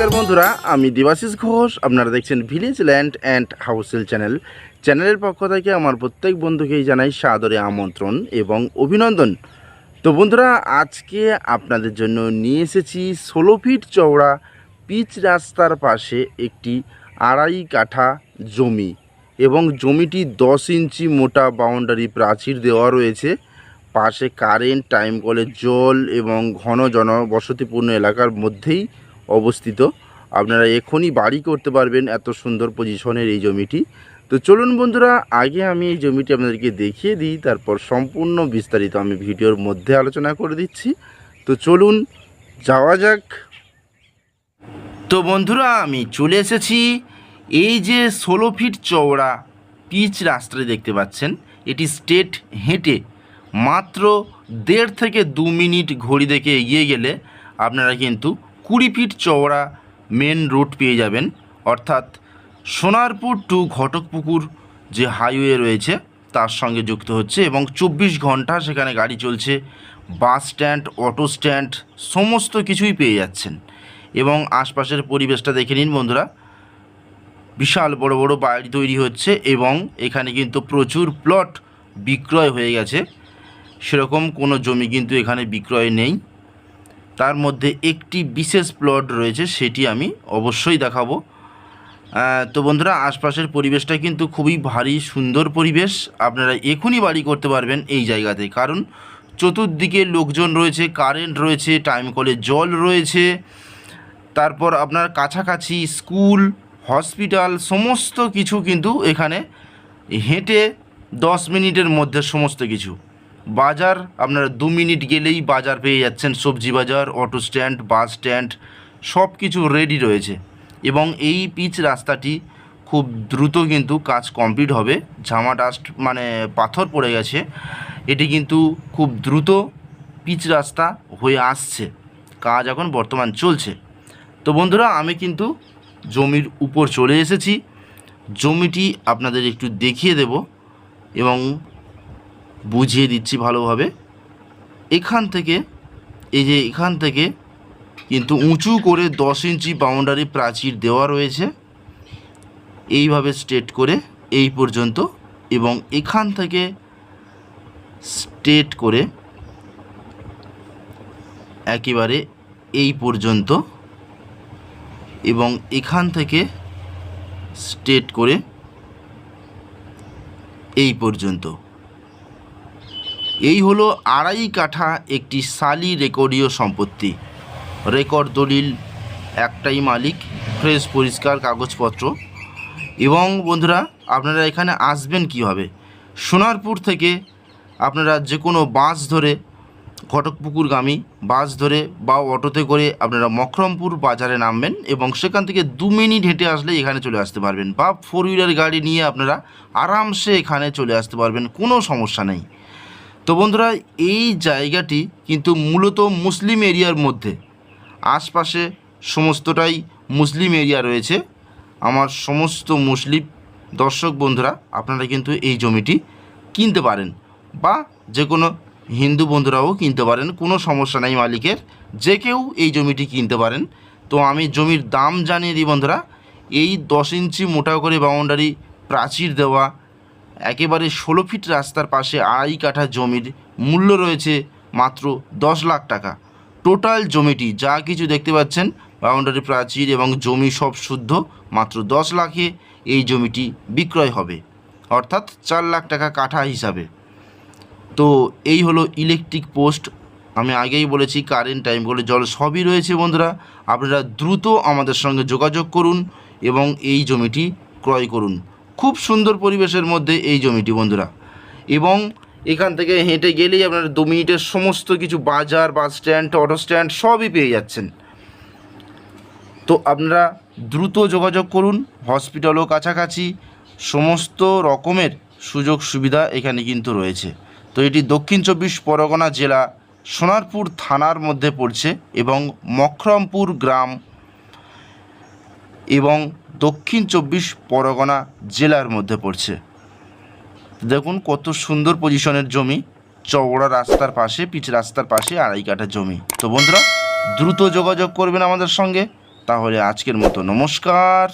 নমস্কার বন্ধুরা, আমি দেবাশিস ঘোষ, আপনারা দেখছেন ভিলেজ ল্যান্ড অ্যান্ড হাউসেল চ্যানেল চ্যানেলের পক্ষ থেকে আমার প্রত্যেক বন্ধুকেই জানাই সাদরে আমন্ত্রণ এবং অভিনন্দন। তো বন্ধুরা, আজকে আপনাদের জন্য নিয়ে এসেছি ষোলো ফিট চওড়া পিচ রাস্তার পাশে একটি আড়াই কাঠা জমি এবং জমিটি দশ ইঞ্চি মোটা বাউন্ডারি প্রাচীর দেওয়া রয়েছে। পাশে কারেন্ট টাইম কলের জল এবং ঘন জনবসতিপূর্ণ এলাকার মধ্যেই অবস্থিত। আপনারা এখনই বাড়ি করতে পারবেন এত সুন্দর পজিশনের এই জমিটি। তো চলুন বন্ধুরা, আগে আমি এই জমিটি আপনাদেরকে দেখিয়ে দিই, তারপর সম্পূর্ণ বিস্তারিত আমি ভিডিওর মধ্যে আলোচনা করে দিচ্ছি। তো চলুন, যাওয়া যাক। তো বন্ধুরা, আমি চলে এসেছি এই যে ষোলো ফিট চওড়া পিচ রাস্তায় দেখতে পাচ্ছেন। এটি স্টেট হেঁটে মাত্র দেড় থেকে দু মিনিট ঘড়ি দেখে এগিয়ে গেলে আপনারা কিন্তু কুড়ি ফিট চওড়া মেন রোড পেয়ে যাবেন। অর্থাৎ সোনারপুর টু ঘটকপুকুর যে হাইওয়ে রয়েছে, তার সঙ্গে যুক্ত হচ্ছে এবং চব্বিশ ঘণ্টা সেখানে গাড়ি চলছে বাস স্ট্যান্ড অটো স্ট্যান্ড সমস্ত কিছুই পেয়ে যাচ্ছেন। এবং আশপাশের পরিবেশটা দেখে নিন বন্ধুরা, বিশাল বড় বড় বাড়ি তৈরি হচ্ছে এবং এখানে কিন্তু প্রচুর প্লট বিক্রয় হয়ে গেছে। সেরকম কোনো জমি কিন্তু এখানে বিক্রয় নেই। তার মধ্যে একটি বিশেষ প্লট রয়েছে, সেটি আমি অবশ্যই দেখাবো। তো বন্ধুরা, আশপাশের পরিবেশটা কিন্তু খুবই ভারী, সুন্দর পরিবেশ। আপনারা এখনই বাড়ি করতে পারবেন এই জায়গাতে। কারণ চতুর্দিকে লোকজন রয়েছে কারেন্ট রয়েছে টাইম কলে জল রয়েছে। তারপর আপনার কাছাকাছি স্কুল হসপিটাল সমস্ত কিছু কিন্তু এখানে হেঁটে দশ মিনিটের মধ্যে সমস্ত কিছু। বাজার, আপনারা দু মিনিট গেলেই বাজার পেয়ে যাচ্ছেন। সবজি বাজার, অটো স্ট্যান্ড, বাস স্ট্যান্ড সব কিছু রেডি রয়েছে। এবং এই পিচ রাস্তাটি খুব দ্রুত কিন্তু কাজ কমপ্লিট হবে। ঝামা ডাস্ট মানে পাথর পড়ে গেছে। এটি কিন্তু খুব দ্রুত পিচ রাস্তা হয়ে আসছে। কাজ এখন বর্তমান চলছে। তো বন্ধুরা, আমি কিন্তু জমির উপর চলে এসেছি। জমিটি আপনাদের একটু দেখিয়ে দেব। এবং বুঝিয়ে দিচ্ছি ভালোভাবে। এখান থেকে, এই যে এখান থেকে কিন্তু উঁচু করে দশ ইঞ্চি বাউন্ডারি প্রাচীর দেওয়া রয়েছে। এইভাবে স্ট্রেট করে এই পর্যন্ত এবং এখান থেকে স্ট্রেট করে একেবারে এই পর্যন্ত এবং এখান থেকে স্ট্রেট করে এই পর্যন্ত। এই হলো আড়াই কাঠা একটি সালি রেকর্ডীয় সম্পত্তি। রেকর্ড দলিল, একটাই মালিক, ফ্রেশ পরিষ্কার কাগজপত্র। এবং বন্ধুরা, আপনারা এখানে আসবেন কীভাবে? সোনারপুর থেকে আপনারা যে কোনো বাস ধরে, ঘটকপুকুরগামী বাস ধরে বা অটোতে করে আপনারা মকরমপুর বাজারে নামবেন এবং সেখান থেকে দু মিনিট হেঁটে আসলে এখানে চলে আসতে পারবেন বা ফোর হুইলার গাড়ি নিয়ে আপনারা আরামসে এখানে চলে আসতে পারবেন, কোনো সমস্যা নেই। তো বন্ধুরা, এই জায়গাটি কিন্তু মূলত মুসলিম এরিয়ার মধ্যে। আশপাশে সমস্তটাই মুসলিম এরিয়া রয়েছে। আমার সমস্ত মুসলিম দর্শক বন্ধুরা, আপনারা কিন্তু এই জমিটি কিনতে পারেন বা যে কোনো হিন্দু বন্ধুরাও কিনতে পারেন, কোনো সমস্যা নেই মালিকের। যে কেউ এই জমিটি কিনতে পারেন। তো আমি জমির দাম জানিয়ে দিই বন্ধুরা, এই দশ ইঞ্চি মোটা করে বাউন্ডারি প্রাচীর দেওয়া একেবারে ষোলো ফিট রাস্তার পাশে আড়াই কাঠা জমির মূল্য রয়েছে মাত্র দশ লাখ টাকা। টোটাল জমিটি যা কিছু দেখতে পাচ্ছেন বাউন্ডারি প্রাচীর এবং জমি সব শুদ্ধ, মাত্র দশ লাখে এই জমিটি বিক্রয় হবে। অর্থাৎ চার লাখ টাকা কাঠা হিসাবে। তো এই হলো ইলেকট্রিক পোস্ট আমি আগেই বলেছি কারেন্ট টাইম বলে জল সবই রয়েছে বন্ধুরা। আপনারা দ্রুত আমাদের সঙ্গে যোগাযোগ করুন এবং এই জমিটি ক্রয় করুন। খুব সুন্দর পরিবেশের মধ্যে এই জমিটি, বন্ধুরা। এবং এখান থেকে হেঁটে গেলেই আপনারা দু মিনিটের সমস্ত কিছু বাজার, বাস স্ট্যান্ড, অটো স্ট্যান্ড সবই পেয়ে যাচ্ছেন। তো আপনারা দ্রুত যোগাযোগ করুন, হসপিটালও কাছাকাছি, সমস্ত রকমের সুযোগ সুবিধা এখানে কিন্তু রয়েছে। তো এটি দক্ষিণ চব্বিশ পরগনা জেলা সোনারপুর থানার মধ্যে পড়ছে এবং মখরমপুর গ্রাম এবং দক্ষিণ চব্বিশ পরগনা জেলার মধ্যে পড়ছে। দেখুন কত সুন্দর পজিশনের জমি। চওড়া রাস্তার পাশে, পিচ রাস্তার পাশে আড়াই কাঠা জমি। তো বন্ধুরা, দ্রুত যোগাযোগ করবেন আমাদের সঙ্গে। তাহলে আজকের মতো নমস্কার।